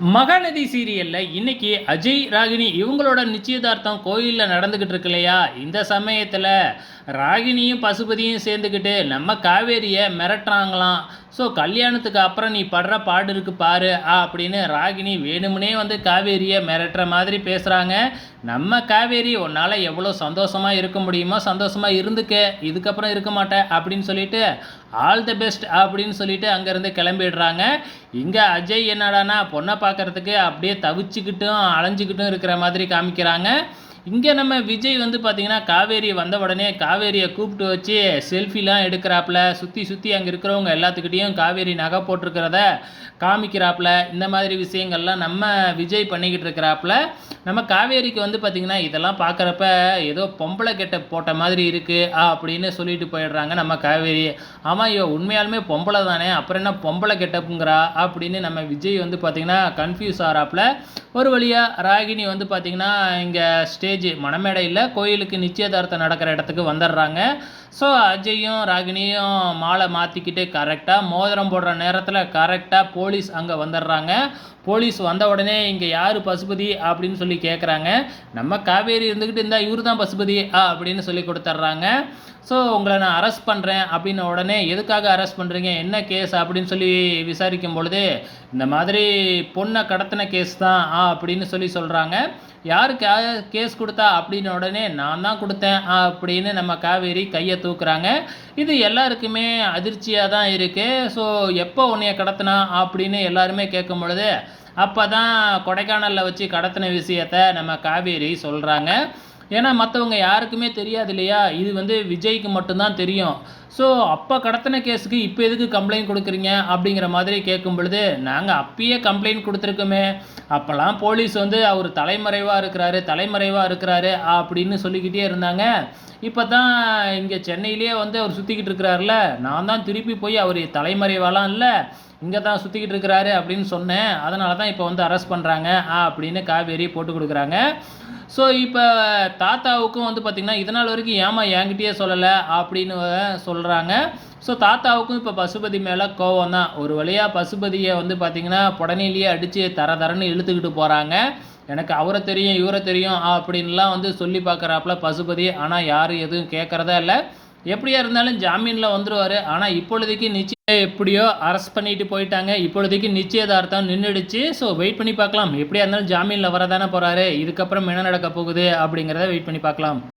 மகாநதி சீரியலில் இன்னைக்கு அஜய் ராகினி இவங்களோட நிச்சயதார்த்தம் கோயிலில் நடந்துக்கிட்டு இருக்கு இல்லையா? இந்த சமயத்தில் ராகினியும் பசுபதியும் சேர்ந்துக்கிட்டு நம்ம காவேரியை மிரட்டுறாங்களாம். ஸோ கல்யாணத்துக்கு அப்புறம் நீ படுற பாடு இருக்கு பாரு ஆ அப்படின்னு ராகினி வேணும்னே வந்து காவேரியை மிரட்டுற மாதிரி பேசுகிறாங்க நம்ம காவேரி உன்னால் எவ்வளோ சந்தோஷமாக இருக்க முடியுமோ சந்தோஷமாக இருந்துக்க இதுக்கப்புறம் இருக்க மாட்டேன் அப்படின்னு சொல்லிட்டு ஆல் தி பெஸ்ட் அப்படின்னு சொல்லிட்டு அங்கேருந்து கிளம்பிடுறாங்க. இங்கே அஜய் என்னடானா பொண்ணை பார்க்கறதுக்கு அப்படியே தவிச்சுக்கிட்டும் அலைஞ்சிக்கிட்டும் இருக்கிற மாதிரி காமிக்கிறாங்க. இங்கே நம்ம விஜய் வந்து பார்த்திங்கன்னா காவேரி வந்த உடனே காவேரியை கூப்பிட்டு வச்சு செல்ஃபிலாம் எடுக்கிறாப்புல. சுற்றி சுற்றி அங்கே இருக்கிறவங்க எல்லாத்துக்கிட்டேயும் காவேரி நகை போட்டிருக்கிறத காமிக்கிறாப்புல. இந்த மாதிரி விஷயங்கள்லாம் நம்ம விஜய் பண்ணிக்கிட்டு இருக்கிறாப்புல. நம்ம காவேரிக்கு வந்து பார்த்திங்கன்னா இதெல்லாம் பார்க்குறப்ப ஏதோ பொம்பளை கெட்ட போட்ட மாதிரி இருக்குது அப்படின்னு சொல்லிட்டு போயிடுறாங்க நம்ம காவேரி. ஆமாம் இவ உண்மையாலுமே பொம்பளை தானே அப்புறம் என்ன பொம்பளை கெட்டப்புங்கிறா அப்படின்னு நம்ம விஜய் வந்து பார்த்திங்கன்னா கன்ஃபியூஸ் ஆகிறாப்புல ஒரு வழியாக ராகினி வந்து பார்த்திங்கன்னா இங்கே ஸ்டேஜ் மணமேடையில் கோயிலுக்கு நிச்சயதார்த்தம் நடக்கிற இடத்துக்கு வந்துடுறாங்க. ஸோ அஜயும் ராகினியும் மாலை மாற்றிக்கிட்டு கரெக்டாக மோதிரம் போடுற நேரத்தில் கரெக்டாக போலீஸ் அங்கே வந்துடுறாங்க. போலீஸ் வந்த உடனே இங்கே யார் பசுபதி அப்படின்னு சொல்லி கேட்குறாங்க நம்ம காவேரி இருந்துக்கிட்டு இருந்தால் இவர் தான் பசுபதி ஆ அப்படின்னு சொல்லி கொடுத்துட்றாங்க ஸோ உங்களை நான் அரெஸ்ட் பண்ணுறேன் அப்படின்னு உடனே எதுக்காக அரெஸ்ட் பண்ணுறீங்க என்ன கேஸ் அப்படின்னு சொல்லி விசாரிக்கும் பொழுது இந்த மாதிரி பொண்ணை கடத்தின கேஸ் தான் ஆ அப்படின்னு சொல்லி சொல்கிறாங்க யார் கேஸ் கொடுத்தா அப்படின்னு உடனே நான் தான் கொடுத்தேன் அப்படின்னு நம்ம காவேரி கையை தூக்குறாங்க. இது எல்லாருக்குமே அதிர்ச்சியாக தான் இருக்குது ஸோ எப்போ உன்னைய கடத்தினா அப்படின்னு எல்லாருமே கேட்கும் பொழுது அப்போ தான் கொடைக்கானலில் வச்சு கடத்தின விஷயத்த நம்ம காவேரி சொல்கிறாங்க ஏன்னா மற்றவங்க யாருக்குமே தெரியாது இல்லையா? இது வந்து விஜய்க்கு மட்டும்தான் தெரியும். ஸோ அப்போ கடத்தின கேஸுக்கு இப்போ எதுக்கு கம்ப்ளைண்ட் கொடுக்குறீங்க? அப்படிங்கிற மாதிரி கேட்கும் பொழுது நாங்கள் அப்பயே கம்ப்ளைண்ட் கொடுத்துருக்கோமே. அப்போல்லாம் போலீஸ் வந்து அவர் தலைமறைவாக இருக்கிறாரு தலைமறைவாக இருக்கிறாரு அப்படின்னு சொல்லிக்கிட்டே இருந்தாங்க. இப்போ தான் இங்கே சென்னையிலேயே வந்து அவர் சுற்றிக்கிட்டு இருக்கிறாருல. நான் தான் திருப்பி போய் அவர் தலைமறைவாலாம் இல்லை இங்கே தான் சுற்றிக்கிட்டு இருக்கிறாரு அப்படின்னு சொன்னேன். அதனால தான் இப்போ வந்து அரெஸ்ட் பண்ணுறாங்க ஆ அப்படின்னு காவேரி போட்டு கொடுக்குறாங்க. ஸோ இப்போ தாத்தாவுக்கும் வந்து பார்த்திங்கன்னா இதனால் வரைக்கும் ஏமா என்கிட்டயே சொல்லலை அப்படின்னு சொல்கிறாங்க ஸோ தாத்தாவுக்கும் இப்போ பசுபதி மேலே கோவம் தான் ஒரு வழியாக பசுபதியை வந்து பார்த்திங்கன்னா புடனையிலேயே அடித்து தர தரன்னு இழுத்துக்கிட்டு போகிறாங்க எனக்கு அவரை தெரியும் இவரை தெரியும் அப்படின்லாம் வந்து சொல்லி பார்க்குறாப்புல பசுபதி. ஆனால் யாரும் எதுவும் கேட்குறதா இல்லை. எப்படியா இருந்தாலும் ஜாமீனில் வந்துடுவார் ஆனால் இப்பொழுதைக்கு நிச்சயம் எப்படியோ அரெஸ்ட் பண்ணிட்டு போயிட்டாங்க. இப்பொழுதைக்கு நிச்சயதார்த்தம் நின்றுடுச்சு ஸோ வெயிட் பண்ணி பார்க்கலாம். எப்படியா இருந்தாலும் ஜாமீனில் வரதானே போகிறாரு இதுக்கப்புறம் என்ன நடக்க போகுது அப்படிங்கிறத வெயிட் பண்ணி பார்க்கலாம்.